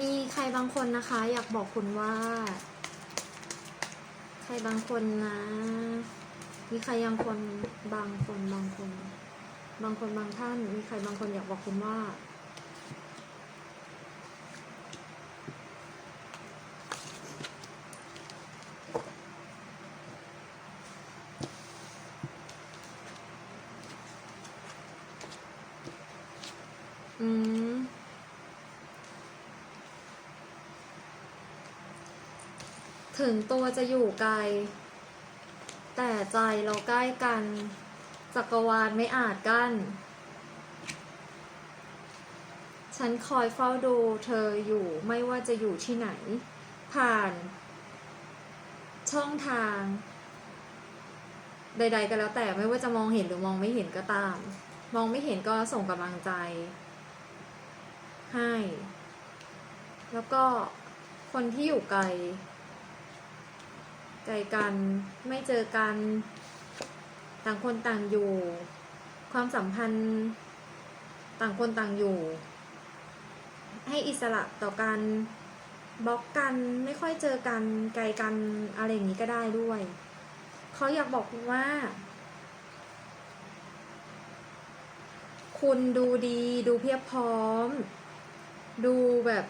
มีใครบางคนนะคะ อยากบอกคุณว่า ใครบางคนนะ มีใครยังคนบางคนบางคน บางคนบางท่าน มีใครบางคนอยากบอกคุณว่า ถึงตัวจะอยู่ไกล แต่ใจเราใกล้กัน จักรวาลไม่อาจกั้น ฉันคอยเฝ้าดูเธออยู่ไม่ว่าจะอยู่ที่ไหน ผ่าน ช่องทาง ใด ๆ ก็แล้วแต่ไม่ว่าจะมองเห็นหรือมองไม่เห็นก็ตาม มองไม่เห็นก็ส่งกำลังใจ ให้ แล้วก็คนที่อยู่ไกล ไกลกันไม่เจอกัน ต่างคนต่างอยู่ ความสัมพันธ์ต่างคนต่างอยู่ ให้อิสระต่อกันบล็อกกันไม่ค่อยเจอกันไกลกันอะไรอย่างนี้ก็ได้ด้วยเขาอยากบอกคุณว่า คุณดูดีดูเพียบพร้อม ดูแบบ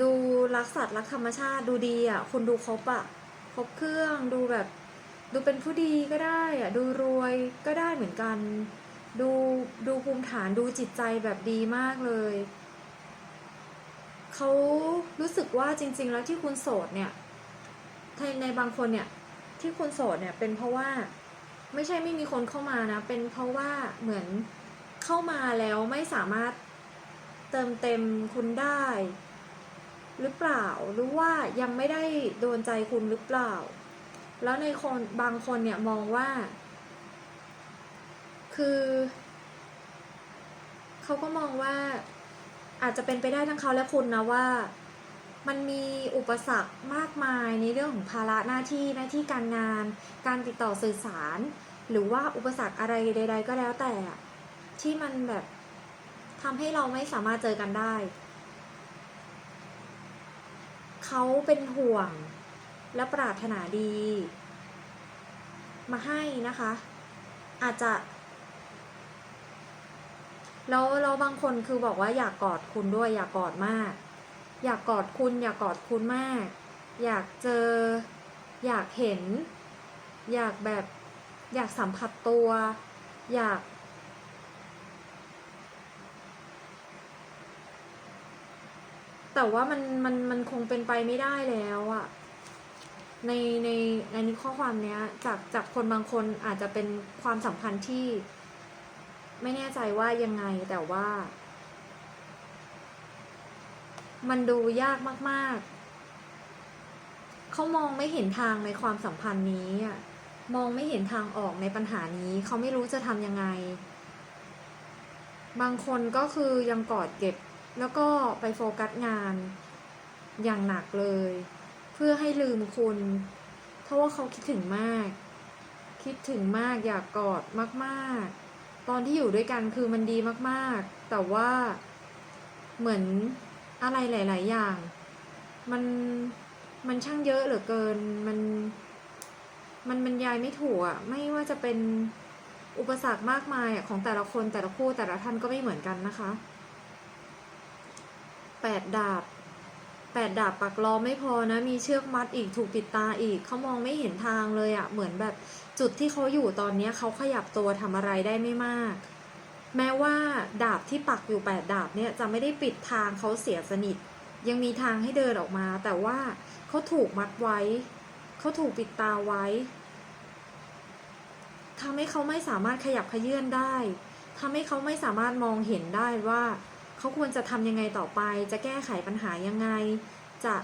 ดูรักสัตว์รักธรรมชาติดูดีอะคุณดูครบอะครบเครื่องดูแบบ ดูเป็นผู้ดีก็ได้อะดูรวยก็ได้เหมือนกัน ดูดูภูมิฐานดูจิตใจแบบดีมากเลยเขารู้สึกว่าจริง ๆ แล้วที่คุณโสดเนี่ยในในบางคนเนี่ยที่คุณโสดเนี่ยเป็นเพราะว่าไม่ใช่ไม่มีคนเข้ามานะ เป็นเพราะว่าเหมือนเข้ามาแล้วไม่สามารถเติมเต็มคุณได้ หรือเปล่า หรือว่ายังไม่ได้โดนใจคุณหรือเปล่า แล้วในคนบางคนเนี่ยมองว่า คือเขาก็มองว่าอาจจะเป็นไปได้ทั้งเขาและคุณนะว่ามันมีอุปสรรคมากมายในเรื่องของภาระหน้าที่หน้าที่การงาน การติดต่อสื่อสาร หรือว่าอุปสรรคอะไรใด ๆ ก็แล้วแต่ที่มันแบบทำให้เราไม่สามารถเจอกันได้ เขาเป็นห่วงและปรารถนาดี มาให้นะคะ อาจจะแล้วเราบางคนคือบอกว่าอยากกอดคุณด้วย อยากกอดมาก อยากกอดคุณ อยากกอดคุณมาก อยากเจอ อยากเห็น อยากแบบ อยากสัมผัสตัว อยาก แต่ว่ามันมันมันคงเป็นไปไม่ได้แล้วอะในในในนี้ข้อความเนี้ย จากจากคนบางคนอาจจะเป็นความสัมพันธ์ที่ ไม่แน่ใจว่ายังไงแต่ว่า มันดูยากมาก ๆ เขามองไม่เห็นทางในความสัมพันธ์นี้อะมองไม่เห็นทางออกในปัญหานี้ เขาไม่รู้จะทำยังไง บางคนก็คือยังกอดเก็บ แล้วก็ไปโฟกัสงานอย่างหนักเลย เพื่อให้ลืมคุณ เพราะว่าเขาคิดถึงมาก คิดถึงมากอยากกอดมากๆ ตอนที่อยู่ด้วยกันคือมันดีมากๆ แต่ว่าเหมือนอะไรหลาย ๆ อย่าง มันมันช่างเยอะเหลือเกินมันมันบรรยายไม่ถูกอะไม่ว่าจะเป็นอุปสรรคมากมายอะของแต่ละคนแต่ละคู่แต่ละท่านก็ไม่เหมือนกันนะคะ แปดดาบแปดดาบปักล้อไม่พอนะ มีเชือกมัดอีกถูกปิดตาอีกเขามองไม่เห็นทางเลยอะ่ะ เหมือนแบบจุดที่เขาอยู่ตอนนี้เขาขยับตัวทำอะไรได้ไม่มาก แม้ว่าดาบที่ปักอยู่แปดดาบเนี่ยจะไม่ได้ปิดทางเขาเสียสนิท ยังมีทางให้เดินออกมา แต่ว่าเขาถูกมัดไว้ เขาถูกปิดตาไว้ทำให้เขาไม่สามารถขยับขยื่นได้ทำให้เขาไม่สามารถมองเห็นได้ว่า เขาควรจะทำยังไงต่อไป จะแก้ไขปัญหายังไง จะ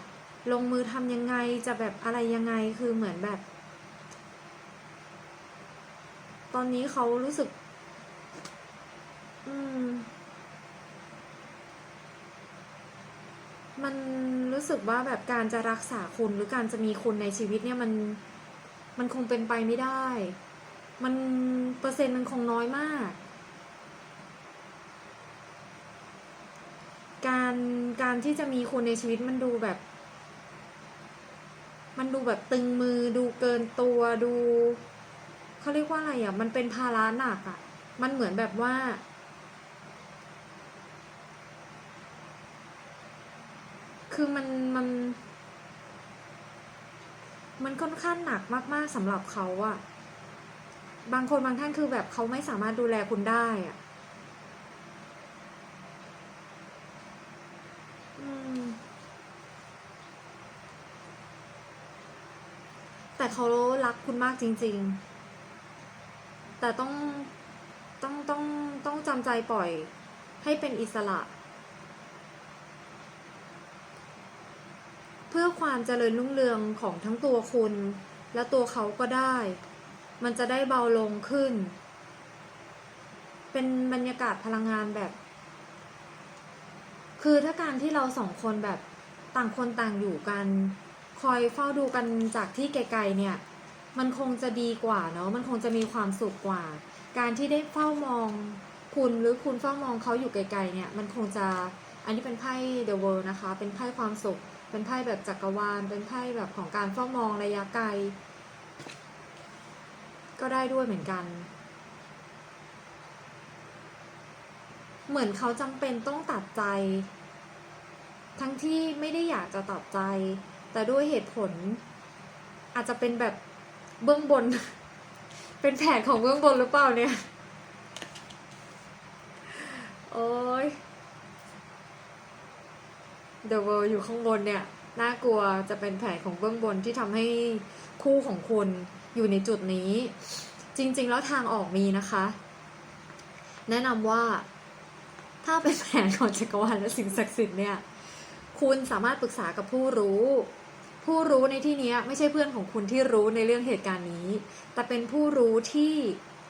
ลงมือทำยังไง จะแบบอะไรยังไง คือเหมือนแบบ ตอนนี้เขารู้สึก อืม มันรู้สึกว่าแบบการจะรักษาคุณหรือการจะมีคุณในชีวิตเนี่ยมัน มันคงเป็นไปไม่ได้ มันเปอร์เซ็นต์มันคงน้อยมาก การการที่จะมีคนในชีวิตมันดูแบบ มันดูแบบตึงมือดูเกินตัวดูเขาเรียกว่าอะไรอะ มันเป็นภาระหนักอะ มันเหมือนแบบว่า คือมันมัน มันค่อนข้างหนักมาก ๆสำหรับเขาอะบางคนบางท่านคือแบบเขาไม่สามารถดูแลคุณได้อะ แต่เขารักคุณมากจริง ๆ แต่ต้องต้องต้องต้องจำใจปล่อยให้เป็นอิสระ เพื่อความเจริญรุ่งเรืองของทั้งตัวคุณ และตัวเขาก็ได้ มันจะได้เบาลงขึ้น เป็นบรรยากาศพลังงานแบบ คือถ้าการที่เราสองคนแบบต่างคนต่างอยู่กัน คอยเฝ้าดูกันจากที่ไกลๆเนี่ย มันคงจะดีกว่าเนาะมันคงจะมีความสุขกว่า การที่ได้เฝ้ามองคุณหรือคุณเฝ้ามองเขาอยู่ไกลๆเนี่ย มันคงจะอันนี้เป็นไพ่ The World นะคะ เป็นไพ่ความสุข เป็นไพ่แบบจักรวาล เป็นไพ่แบบของการเฝ้ามองระยะไกล ก็ได้ด้วยเหมือนกัน เหมือนเขาจำเป็นต้องตัดใจ ทั้งที่ไม่ได้อยากจะตัดใจ แต่ด้วยเหตุผล อาจจะเป็นแบบเบื้องบน เป็นแผนของเบื้องบนหรือเปล่าเนี่ย โอ้ย The World อยู่ข้างบนเนี่ย น่ากลัวจะเป็นแผนของเบื้องบนที่ทำให้คู่ของคุณอยู่ในจุดนี้ จริง ๆ แล้วทางออกมีนะคะ แนะนำว่าถ้าเป็นแผนของจักรวาลและสิ่งศักดิ์สิทธิ์เนี่ย คุณสามารถปรึกษากับผู้รู้ ผู้รู้ในที่นี้ไม่ใช่เพื่อนของคุณที่รู้ในเรื่องเหตุการณ์นี้ แต่เป็นผู้รู้ที่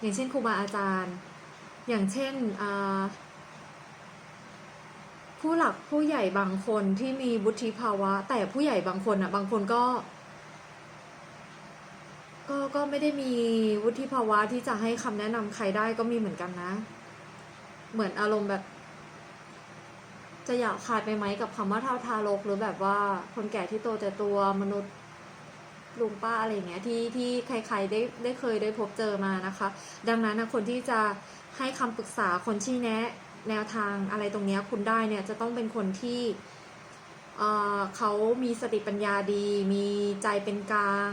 อย่างเช่นครูบาอาจารย์ อย่างเช่นผู้หลักผู้ใหญ่บางคนที่มีวุฒิภาวะ แต่ผู้ใหญ่บางคนอะ บางคนก็ ก็ก็ไม่ได้มีวุฒิภาวะที่จะให้คำแนะนำใครได้ก็มีเหมือนกันนะ เหมือนอารมณ์แบบ จะอยากขาดไปไหมกับคำว่าเท่าทารก หรือแบบว่าคนแก่ที่โตแต่ตัวมนุษย์ลุงป้าอะไรอย่างเงี้ยที่ที่ใครๆได้ได้เคยได้พบเจอมานะคะ ดังนั้นนะคนที่จะให้คำปรึกษาคนชี้แนะ แนวทางอะไรตรงเนี้ยคุณได้เนี่ยจะต้องเป็นคนที่เอ่อเขามีสติปัญญาดี มีใจเป็นกลาง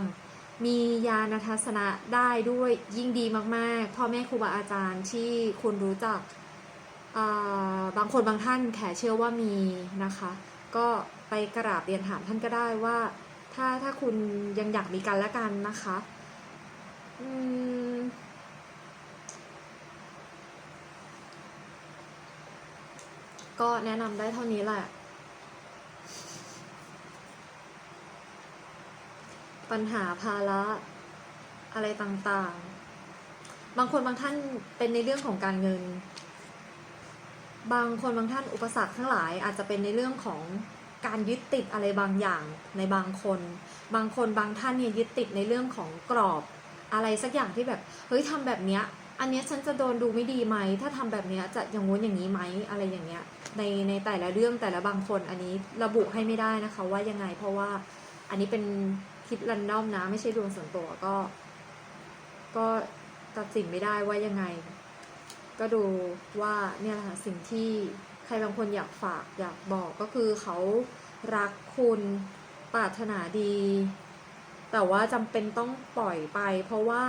มีญาณทัศนะได้ด้วยยิ่งดีมาก ๆ พ่อแม่ครูบาอาจารย์ที่คุณรู้จัก บางคนบางท่านแขเชื่อว่ามีนะคะ ก็ไปกราบเรียนถามท่านก็ได้ว่า ถ้าถ้าคุณยังอยากมีกันและกันนะคะก็แนะนำได้เท่านี้แหละ ปัญหาภาระอะไรต่างๆ บางคนบางท่านเป็นในเรื่องของการเงิน บางคนบางท่านอุปสรรคทั้งหลายอาจจะเป็นในเรื่องของการยึดติดอะไรบางอย่างในบางคน บางคนบางท่านเนี่ยยึดติดในเรื่องของกรอบอะไรสักอย่างที่แบบเฮ้ยทำแบบเนี้ยอันเนี้ยฉันจะโดนดูไม่ดีไหม ถ้าทำแบบเนี้ยจะอย่างงู้นอย่างนี้ไหมอะไรอย่างเงี้ยในในแต่ละเรื่องแต่ละบางคนอันนี้ระบุให้ไม่ได้นะคะว่ายังไงเพราะว่าอันนี้เป็นคิดรันดอมนะ ไม่ใช่ดวงส่วนตัวก็ ก็ตัดสินไม่ได้ว่ายังไง ก็ดูว่าเนี่ยแหละค่ะสิ่งที่ใครบางคนอยากฝากอยากบอกก็คือเขารักคุณปรารถนาดี แต่ว่าจำเป็นต้องปล่อยไป เพราะว่า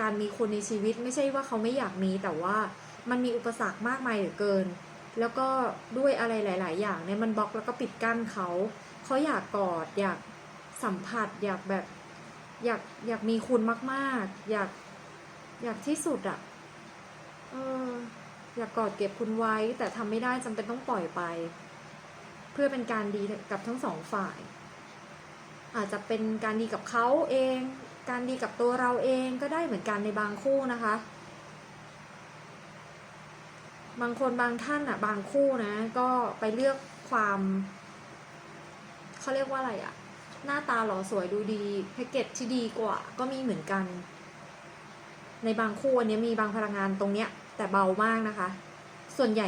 การมีคนในชีวิตไม่ใช่ว่าเขาไม่อยากมี แต่ว่ามันมีอุปสรรคมากมายเหลือเกิน แล้วก็ด้วยอะไรหลาย ๆ อย่างเนี่ยมันบล็อกแล้วก็ปิดกั้นเขาเขาอยากกอดอยากสัมผัสอยากแบบอยากอยากมีคุณมาก ๆ อยากอยากที่สุดอะ อออยากกอดเก็บคุณไว้ แต่ทำไม่ได้จำเป็นต้องปล่อยไป เพื่อเป็นการดีกับทั้งสองฝ่าย อาจจะเป็นการดีกับเขาเอง การดีกับตัวเราเองก็ได้เหมือนกันในบางคู่นะคะ บางคนบางท่านอะ บางคู่นะ ก็ไปเลือกความเขาเรียกว่าอะไรอะ หน้าตาหล่อสวยดูดีแพ็กเกจที่ดีกว่า ก็มีเหมือนกัน ในบางคู่อันนี้มีบางพลังงานตรงเนี้ย แต่เบามากนะคะ ส่วนใหญ่